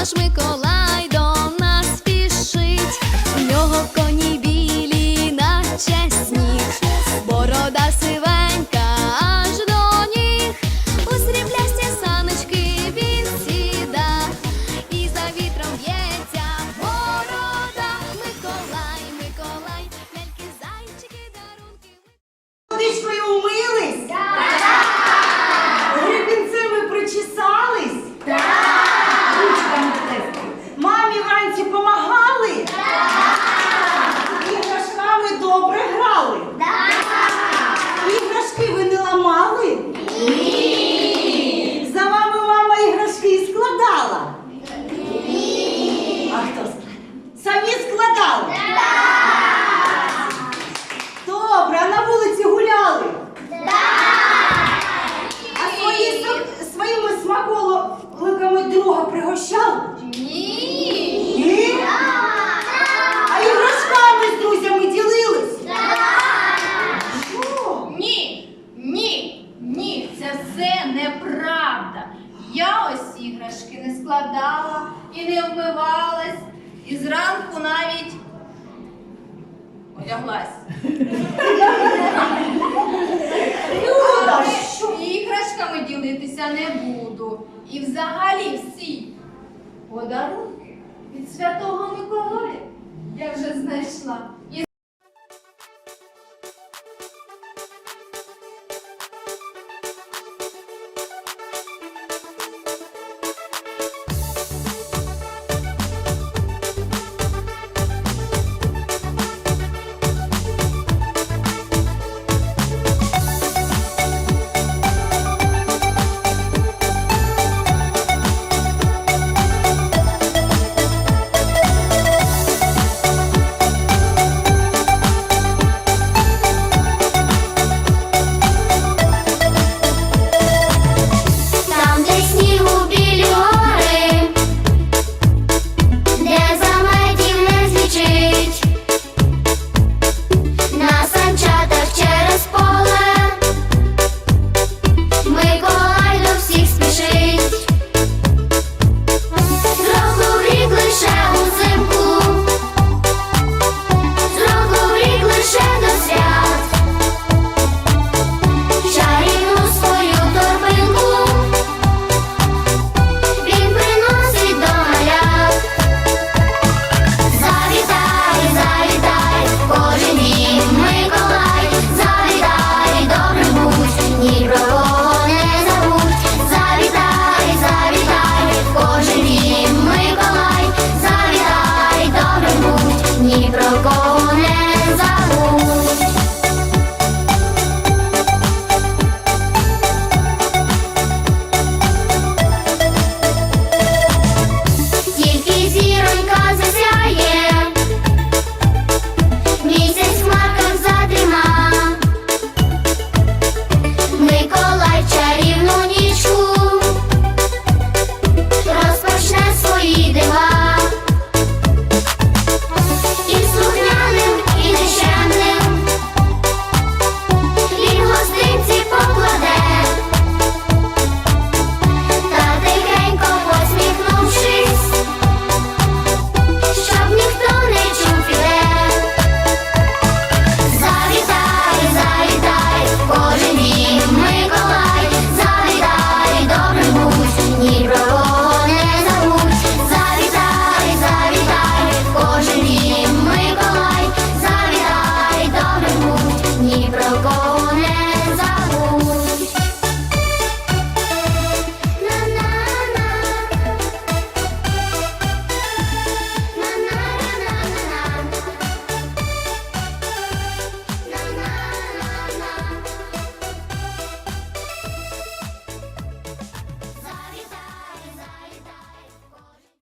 наш Миколай. Не і не вмивалась, і зранку навіть одяглась. Але іграшками ділитися не буду. І взагалі всі подарунки від Святого Миколая я вже знайшла.